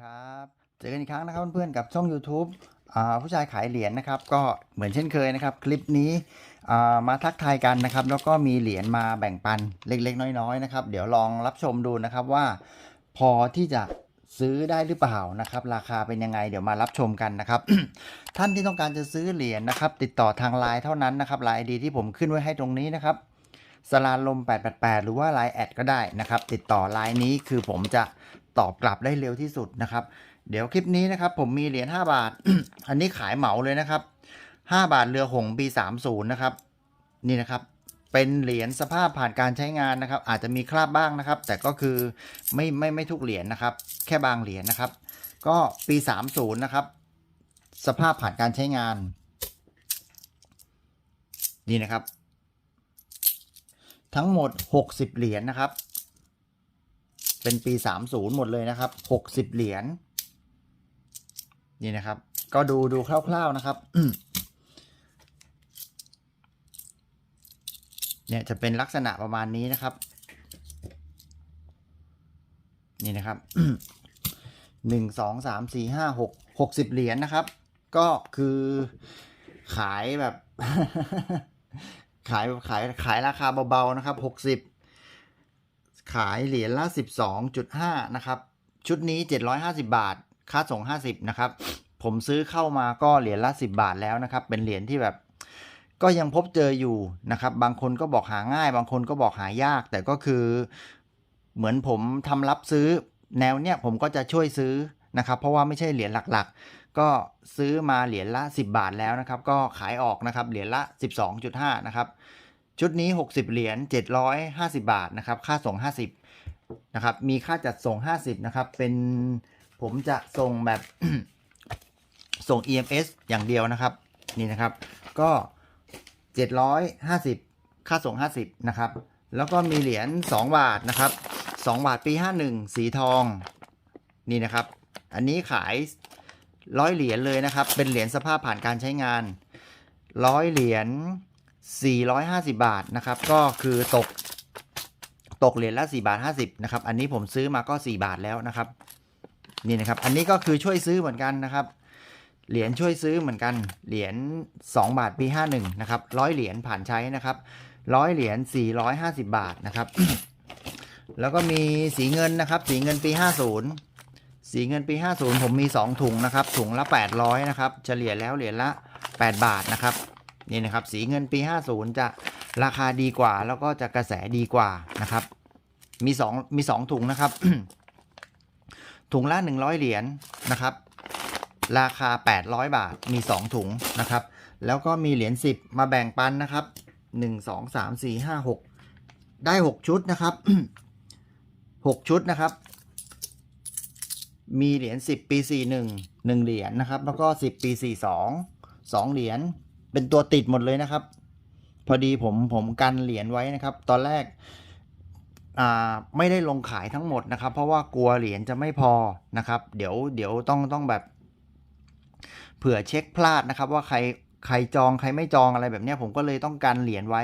ครับเจอกันอีกครั้งนะครับเพื่อนๆกับช่อง YouTube อผู้ชายขายเหรียญนะครับ ก็เหมือนเช่นเคยนะครับ คลิปนี้มาทักทายกันนะครับ แล้วก็มีเหรียญมาแบ่งปันเล็กๆ น้อยๆนะครับ เดี๋ยวลองรับชมดูนะครับว่า พอที่จะซื้อได้หรือเปล่านะครับ ราคาเป็นยังไงเดี๋ยวมารับชมกันนะครับ ท่านที่ต้องการจะซื้อเหรียญนะครับ ติดต่อทางไลน์เท่านั้นนะครับไลน์ดีที่ผมขึ้นไว้ให้ตรงนี้นะครับสลาลม 888 หรือว่าไลน์แอดก็ได้นะครับ ติดต่อไลน์นี้คือผมจะ ตอบกลับได้เร็วที่สุดนะครับ เดี๋ยวคลิปนี้นะครับ ผมมีเหรียญ5บาท อันนี้ขายเหมาเลยนะครับ 5 บาทเรือหงปี30นะครับ นี่นะครับ เป็นเหรียญสภาพผ่านการใช้งานนะครับ อาจจะมีคราบบ้างนะครับ แต่ก็คือไม่ไม่ไม่ทุกเหรียญนะครับ แค่บางเหรียญนะครับ ก็ปี 30นะครับ สภาพผ่านการใช้งาน นี่นะครับ ทั้งหมด 60 เหรียญนะครับ เป็นปี 30 หมดเลยนะครับ 60 เหรียญนี่นะครับ ก็ดูดูคร่าวๆนะครับเนี่ยจะเป็นลักษณะประมาณนี้นะครับ นี่นะครับหนึ่งสองสามสี่ห้าหกหกสิบเหรียญนะครับ ก็คือขายแบบ ขายขายขายราคาเบาๆนะครับหกสิบ ขายเหรียญละสิบสองจุดห้านะครับ ชุดนี้เจ็ดร้อยห้าสิบาท ค่าส่งห้าสิบนะครับ ผมซื้อเข้ามาก็เหรียญละสิบาทแล้วนะครับ เป็นเหรียญที่แบบ ก็ยังพบเจออยู่นะครับ บางคนก็บอกหาง่าย บางคนก็บอกหายาก แต่ก็คือ เหมือนผมทำรับซื้อ แนวเนี้ยผมก็จะช่วยซื้อนะครับ เพราะว่าไม่ใช่เหรียญหลักๆ ก็ซื้อมาเหรียญละ 10 บาทแล้วนะครับ ก็ขายออกนะครับ เหรียญละ 12.5 นะครับ ชุดนี้ 60 เหรียญ 750 บาทนะครับ ค่าส่ง 50 นะครับ มีค่าจัดส่ง 50 นะครับ เป็นผมจะส่งแบบ ส่ง EMS อย่างเดียวนะครับ นี่นะครับ ก็ 750 ค่าส่ง 50 นะครับ แล้วก็มีเหรียญ 2 บาทนะครับ 2 บาทปี 51 สีทอง นี่นะครับ อันนี้ขายร้อยเหรียญเลยนะครับ เป็นเหรียญสภาพผ่านการใช้งานร้อยเหรียญ 450 บาทนะครับ ก็คือตกตกเหรียญละ4บาท50นะครับ อันนี้ผมซื้อมาก็ 4 บาทแล้วนะครับ นี่นะครับ อันนี้ก็คือช่วยซื้อเหมือนกันนะครับ เหรียญช่วยซื้อเหมือนกัน เหรียญ2บาทปี51นะครับร้อยเหรียญผ่านใช้นะครับร้อยเหรียญ450 บาทนะครับ แล้วก็มีสีเงินนะครับ สีเงินปี 50 สีเงินปี 50 ผมมี 2 ถุงนะครับ ถุงละ 800นะครับ เฉลี่ยแล้วเหรียญละ 8 บาทนะครับ นี่นะครับสีเงินปี 50 จะราคาดีกว่า แล้วก็จะกระแสดีกว่านะครับ มี2มี2ถุงนะครับ ถุงละ 100 เหรียญนะครับ ราคา 800 บาทมี 2 ถุงนะครับ แล้วก็มีเหรียญ10 มาแบ่งปันนะครับ 1 2 3 4 5 6 ได้ 6 ชุดนะครับ 6 ชุดนะครับมีเหรียญ10 ปี 41 1 เหรียญนะครับ แล้วก็ 10 ปี 42 2 เหรียญ เป็นตัวติดหมดเลยนะครับ พอดีผมผมกันเหรียญไว้นะครับ ตอนแรกอ่าไม่ได้ลงขายทั้งหมดนะครับ เพราะว่ากลัวเหรียญจะไม่พอนะครับ เดี๋ยวเดี๋ยวต้องต้องแบบ เผื่อเช็คพลาดนะครับ ว่าใครใครจองใครไม่จองอะไรแบบนี้ผมก็เลยต้องการเหรียญไว้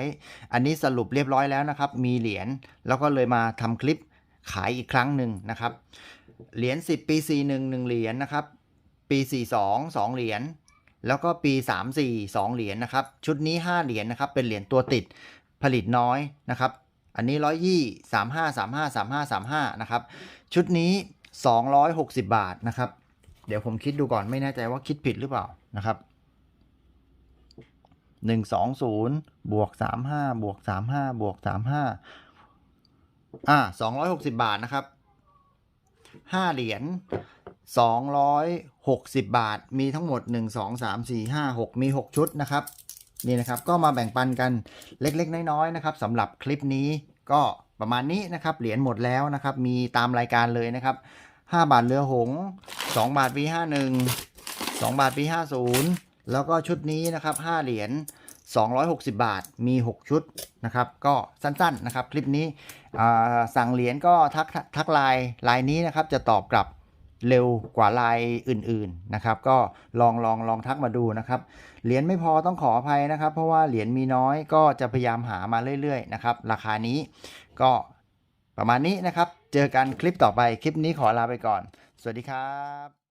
อันนี้สรุปเรียบร้อยแล้วนะครับ มีเหรียญแล้วก็เลยมาทำคลิปขายอีกครั้งหนึ่งนะครับ เหรียญ10 ปี 41 1 เหรียญนะครับ ปี 42 2 เหรียญ แล้วก็ปี 34 2 เหรียญนะครับ ชุดนี้ 5 เหรียญนะครับ เป็นเหรียญตัวติดผลิตน้อยนะครับ อันนี้ร้อยยี่สามห้าสามห้าสามห้าสามห้านะครับ ชุดนี้ 260 บาทนะครับ เดี๋ยวผมคิดดูก่อนไม่แน่ใจว่าคิดผิดหรือเปล่านะครับหนึ่งสองศูนย์บวกสามห้าบวกสามห้าบวกสามห้าอ่าสองร้อยหกสิบาทนะครับห้าเหรียญ สองร้อยหกสิบบาท มีทั้งหมดหนึ่งสองสามสี่ห้าหกมีหกชุดนะครับ นี่นะครับ ก็มาแบ่งปันกันเล็กๆ น้อยๆนะครับสำหรับคลิปนี้ก็ประมาณนี้นะครับ เหรียญหมดแล้วนะครับ มีตามรายการเลยนะครับ 5 บาทเรือหงส์2บาทปี51 2 บาทปี50 แล้วก็ชุดนี้นะครับ 5 เหรียญ260 บาท มี 6 ชุดนะครับ ก็สั้นๆนะครับ คลิปนี้สั่งเหรียญก็ทักทักไลน์ไลน์นี้นะครับ จะตอบกลับ เร็วกว่าลายอื่นๆนะครับ ก็ลองลองลองทักมาดูนะครับ เหรียญไม่พอต้องขออภัยนะครับ เพราะว่าเหรียญมีน้อยก็จะพยายามหามาเรื่อยๆนะครับ ราคานี้ก็ประมาณนี้นะครับ เจอกันคลิปต่อไปคลิปนี้ขอลาไปก่อน สวัสดีครับ